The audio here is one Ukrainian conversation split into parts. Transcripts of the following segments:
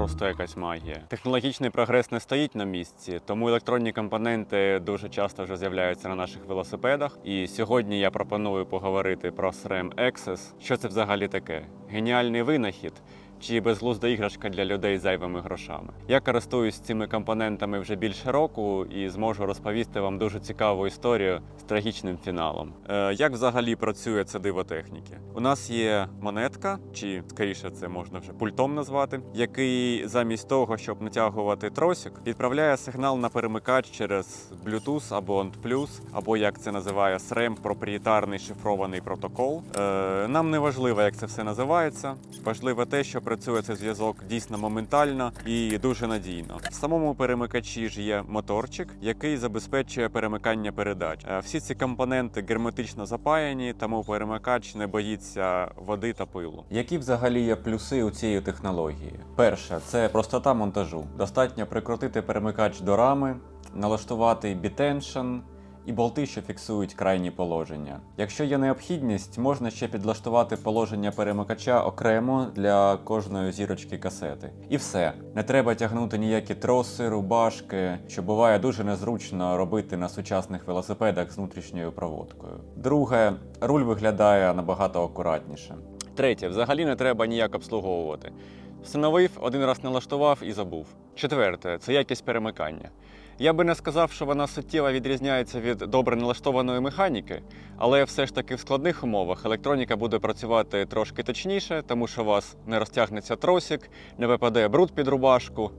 Просто якась магія. Технологічний прогрес не стоїть на місці, тому електронні компоненти дуже часто вже з'являються на наших велосипедах. І сьогодні я пропоную поговорити про SRAM Access. Що це взагалі таке? Геніальний винахід чи безглузда іграшка для людей з зайвими грошами? Я користуюсь цими компонентами вже більше року і зможу розповісти вам дуже цікаву історію з трагічним фіналом. Е, як взагалі працює це диво техніки? У нас є монетка, чи скоріше це можна вже пультом назвати, який замість того, щоб натягувати тросик, відправляє сигнал на перемикач через Bluetooth або ONT+, або як це називає SRAM, проприєтарний шифрований протокол. Е, нам не важливо, як це все називається. Важливо те, що працює цей зв'язок дійсно моментально і дуже надійно. В самому перемикачі ж є моторчик, який забезпечує перемикання передач. Е, Всі ці компоненти герметично запаяні, тому перемикач не боїться води та пилу. Які взагалі є плюси у цієї технології? Перше, це простота монтажу. Достатньо прикрутити перемикач до рами, налаштувати бітеншн, і болти, що фіксують крайні положення. Якщо є необхідність, можна ще підлаштувати положення перемикача окремо для кожної зірочки касети. І все. Не треба тягнути ніякі троси, рубашки, що буває дуже незручно робити на сучасних велосипедах з внутрішньою проводкою. Друге, руль виглядає набагато акуратніше. Третє, взагалі не треба ніяк обслуговувати. Встановив, один раз налаштував і забув. Четверте це якість перемикання. Я би не сказав, що вона суттєво відрізняється від добре налаштованої механіки, але все ж таки в складних умовах електроніка буде працювати трошки точніше, тому що у вас не розтягнеться тросик, не випаде бруд під рубашку.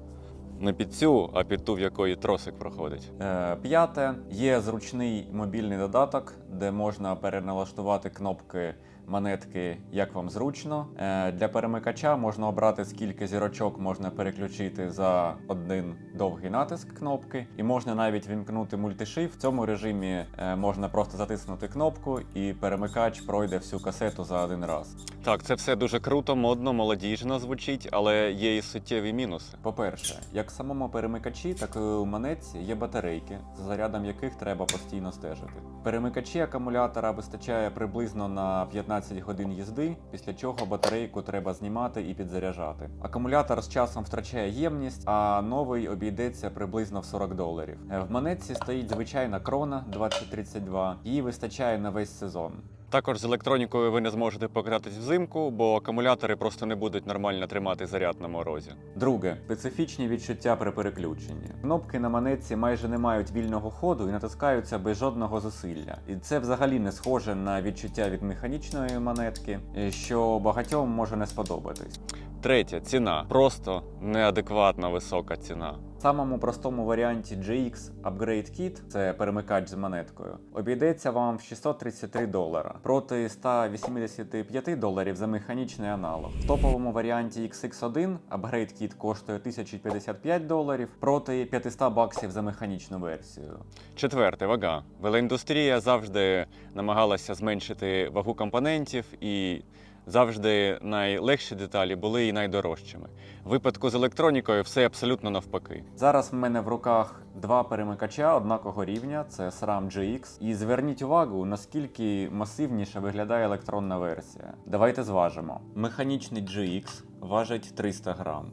Не під цю, а під ту, в якої тросик проходить. Е, п'яте, є зручний мобільний додаток, де можна переналаштувати кнопки монетки, як вам зручно. Е, для перемикача можна обрати, скільки зірочок можна переключити за один довгий натиск кнопки, і можна навіть вімкнути мультишифт. В цьому режимі е, можна просто затиснути кнопку, і перемикач пройде всю касету за один раз. Так, це все дуже круто, модно, молодіжно звучить, але є і суттєві мінуси. По-перше, як в самому перемикачі, так і у монетці є батарейки, за зарядом яких треба постійно стежити. Перемикачі акумулятора вистачає приблизно на 15 годин їзди, після чого батарейку треба знімати і підзаряджати. Акумулятор з часом втрачає ємність, а новий обійдеться приблизно в 40 доларів. Е, В монетці стоїть звичайна крона 2032, її вистачає на весь сезон. Також з електронікою ви не зможете покататись взимку, бо акумулятори просто не будуть нормально тримати заряд на морозі. Друге специфічні відчуття при переключенні. Кнопки на монетці майже не мають вільного ходу і натискаються без жодного зусилля. І це взагалі не схоже на відчуття від механічної монетки, е, що багатьом може не сподобатись. Третє ціна. Просто неадекватно висока ціна. Самому простому варіанті GX Upgrade Kit, це перемикач з монеткою, обійдеться вам в 633 долара проти 185 доларів за механічний аналог. В топовому варіанті XX1 Upgrade Kit коштує 1055 доларів проти 500 баксів за механічну версію. Четверте вага. Велоіндустрія завжди намагалася зменшити вагу компонентів і завжди найлегші деталі були і найдорожчими. В випадку з електронікою все абсолютно навпаки. Зараз в мене в руках два перемикача однакового рівня, це SRAM GX. І зверніть увагу, наскільки масивніше виглядає електронна версія. Давайте зважимо. Механічний GX важить 300 грам.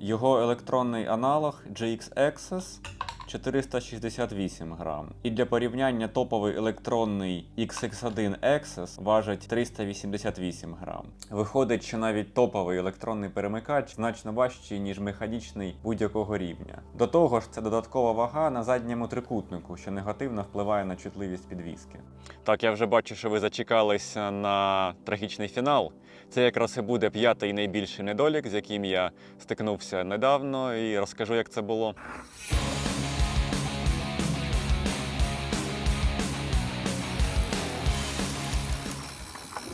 Його електронний аналог GX Access 468 грам. І для порівняння топовий електронний XX1 Access важить 388 грам. Виходить, що навіть топовий електронний перемикач значно важчий, ніж механічний будь-якого рівня. До того ж, це додаткова вага на задньому трикутнику, що негативно впливає на чутливість підвіски. Так, я вже бачу, що ви зачекалися на трагічний фінал. Це якраз і буде п'ятий найбільший недолік, з яким я стикнувся недавно, і розкажу, як це було.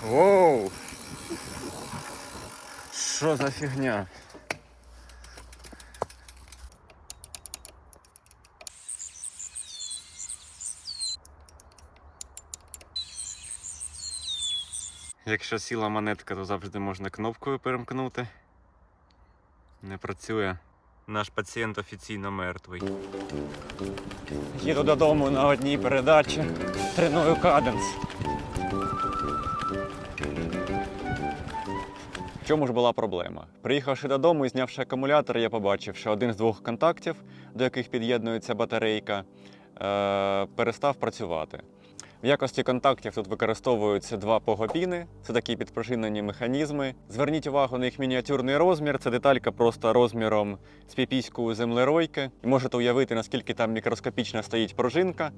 Воу! Що за фігня? Якщо сіла монетка, то завжди можна кнопкою перемкнути. Не працює. Наш пацієнт офіційно мертвий. Їду додому на одній передачі. Треную каденс. Чому ж була проблема? Приїхавши додому і знявши акумулятор, я побачив, що один з двох контактів, до яких під'єднується батарейка, е- перестав працювати. В якості контактів тут використовуються два погопіни, це такі підпружинені механізми. Зверніть увагу на їх мініатюрний розмір. Це деталька просто розміром з піпіську землеройки. І можете уявити, наскільки там мікроскопічна стоїть пружинка.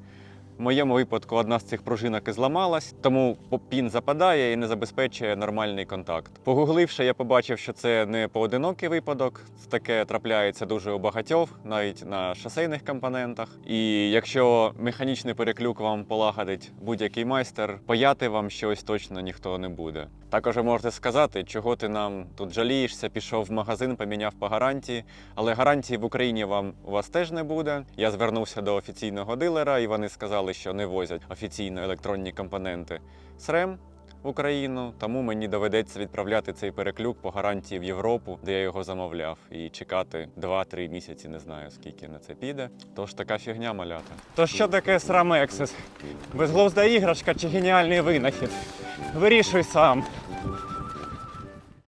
В моєму випадку одна з цих пружинок і зламалась, тому пін западає і не забезпечує нормальний контакт. Погугливши, я побачив, що це не поодинокий випадок. Таке трапляється дуже у багатьох, навіть на шосейних компонентах. І якщо механічний переклюк вам полагодить будь-який майстер, паяти вам щось точно ніхто не буде. Також ви можете сказати, чого ти нам тут жалієшся, пішов в магазин, поміняв по гарантії. Але гарантії в Україні вам у вас теж не буде. Я звернувся до офіційного дилера, і вони сказали, що не возять офіційно електронні компоненти СРЕМ в Україну, тому мені доведеться відправляти цей переклюк по гарантії в Європу, де я його замовляв, і чекати 2-3 місяці, не знаю скільки на це піде. Тож така фігня малята. То що таке срам ексес? Безглузда іграшка чи геніальний винахід? Вирішуй сам.